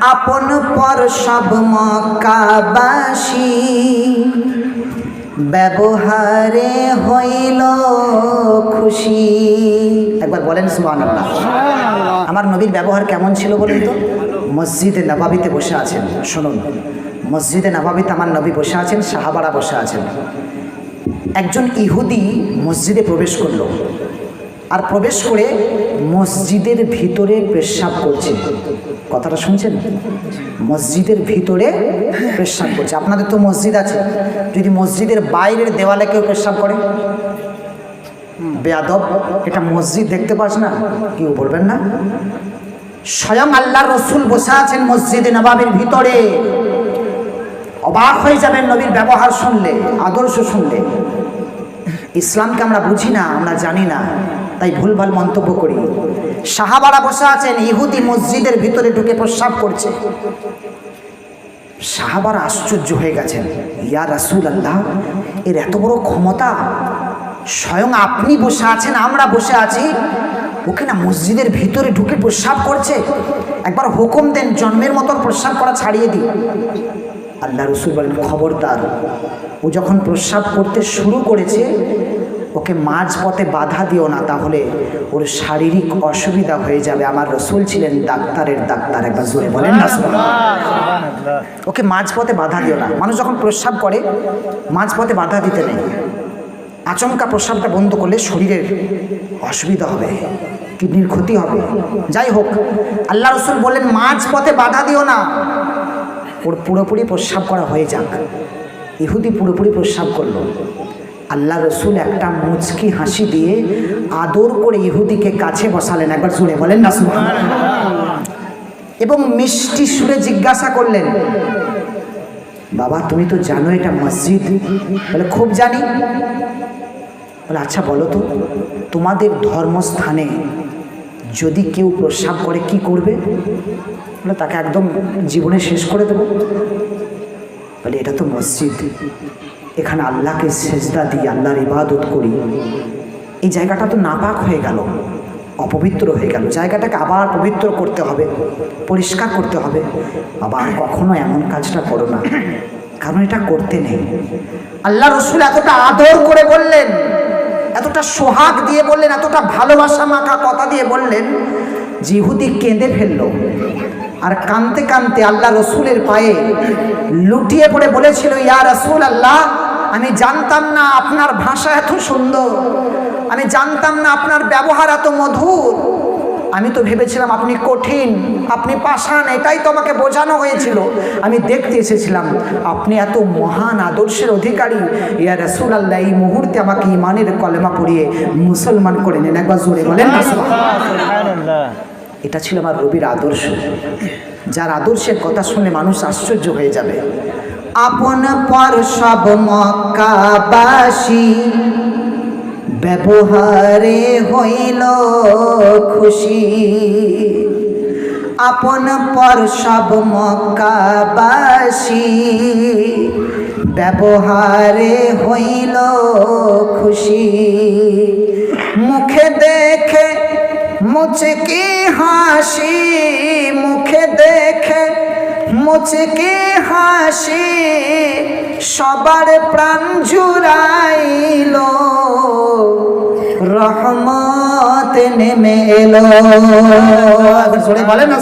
আপন পর সব মক্কাবাসী ব্যবহারে হইল খুশি। একবার বলেন সুবান আমার নবীর ব্যবহার কেমন ছিল বলুন তো? মসজিদে নবাবিতে বসে আছেন শুনুন। মসজিদে নবাবিতে আমার নবী বসে আছেন সাহাবারা বসে আছেন। একজন ইহুদি মসজিদে প্রবেশ করল। আর প্রবেশ করে মসজিদের ভিতরে পেশাব করছে। কথাটা শুনছেন? মসজিদের ভিতরে পেশাব করছে। আপনাদের তো মসজিদ আছে। যদি মসজিদের বাইরের দেওয়ালে কেউ পেশাব করে? বেয়াদব। এটা মসজিদ দেখতে পাস না? কেউ বলবেন না? স্বয়ং আল্লাহ রসুল বসে আছেন মসজিদে নবাবের ভিতরে। অবাক হয়ে যাবেন নবীর ব্যবহার শুনলে, আদর্শ শুনলে। ইসলামকে আমরা বুঝি না, আমরা জানি না। তাই ভুলভাল মন্তব্য করি। সাহাবারা বসে আছেন, ইহুদি মসজিদের ভিতরে ঢুকে প্রস্রাব করছে। সাহাবারা আশ্চর্য হয়ে গেছেন, ইয়া রাসুল আল্লাহ এর এত বড় ক্ষমতা? স্বয়ং আপনি বসে আছেন, আমরা বসে আছি। ওকে না মসজিদের ভিতরে ঢুকে প্রস্রাব করছে। একবার হুকুম দেন, জন্মের মতন প্রস্রাব করা ছাড়িয়ে দিই আল্লাহ রসুল বলেন, খবরদার, ও যখন প্রস্রাব করতে শুরু করেছে ওকে মাঝ পথে বাধা দিও না তাহলে ওর শারীরিক অসুবিধা হয়ে যাবে। আমার রসুল ছিলেন ডাক্তারের ডাক্তার একবার জোরে বলেন না ওকে মাঝ পথে বাধা দিও না। মানুষ যখন প্রস্রাব করে মাঝ পথে বাধা দিতে নেই। আচমকা প্রস্রাবটা বন্ধ করলে শরীরের অসুবিধা হবে কিডনির ক্ষতি হবে। যাই হোক আল্লাহ রসুল বললেন মাঝ পথে বাধা দিও না। ওর পুরোপুরি প্রস্রাব করা হয়ে যাক। ইহুদি পুরোপুরি প্রস্রাব করল। আল্লাহ রসুল একটা মুচকি হাসি দিয়ে আদর করে ইহুদিকে কাছে বসালেন, একবার শুনে বলেন না শুনে এবং মিষ্টি সুরে জিজ্ঞাসা করলেন, বাবা, তুমি তো জানো এটা মসজিদ? বলে, খুব জানি। বলে আচ্ছা বলো তো, তোমাদের ধর্মস্থানে যদি কেউ প্রস্রাব করে, কি করবে? বলে, তাকে একদম জীবনে শেষ করে দেবো। বলে, এটা তো মসজিদ। এখানে আল্লাহকে সেজদা দিই আল্লাহর ইবাদত করি। এই জায়গাটা তো নাপাক হয়ে গেল, অপবিত্র হয়ে গেল। জায়গাটাকে আবার পবিত্র করতে হবে, পরিষ্কার করতে হবে। আবার কখনো এমন কাজটা করো না, কারণ এটা করতে নেই। আল্লাহ রসুল এতটা আদর করে বললেন, এতটা সোহাগ দিয়ে বললেন, এতটা ভালোবাসা মাখা কথা দিয়ে বললেন জিহুদি কেঁদে ফেলল। আর কানতে কানতে আল্লাহ রসুলের পায়ে লুটিয়ে পড়ে বলেছিল, ইয়া রসুল আল্লাহ আমি জানতাম না আপনার ভাষা এত সুন্দর। আমি জানতাম না আপনার ব্যবহার এত মধুর। আমি তো ভেবেছিলাম আপনি কঠিন আপনি পাষাণ এটাই তো আমাকে বোঝানো হয়েছিল। আমি দেখতে এসেছিলাম আপনি এত মহান আদর্শের অধিকারী। ইয়া রসুল আল্লাহ এই মুহূর্তে আমাকে ইমানের কলেমা পড়িয়ে মুসলমান করে নেন। একবার জোরে বলেন এটা ছিল আমার রবির আদর্শ। যার আদর্শের কথা শুনে মানুষ আশ্চর্য হয়ে যাবে। আপন পর সব মক্কাবাসী ব্যবহারে হইল খুশি। আপন পর সব মক্কাবাসী ব্যবহারে হইল খুশি। মুখে দেখে মুচকি হাসি মুচকি হাসে? সবার প্রাণ জুড়াইল রহমত নেমে এলো। বলেন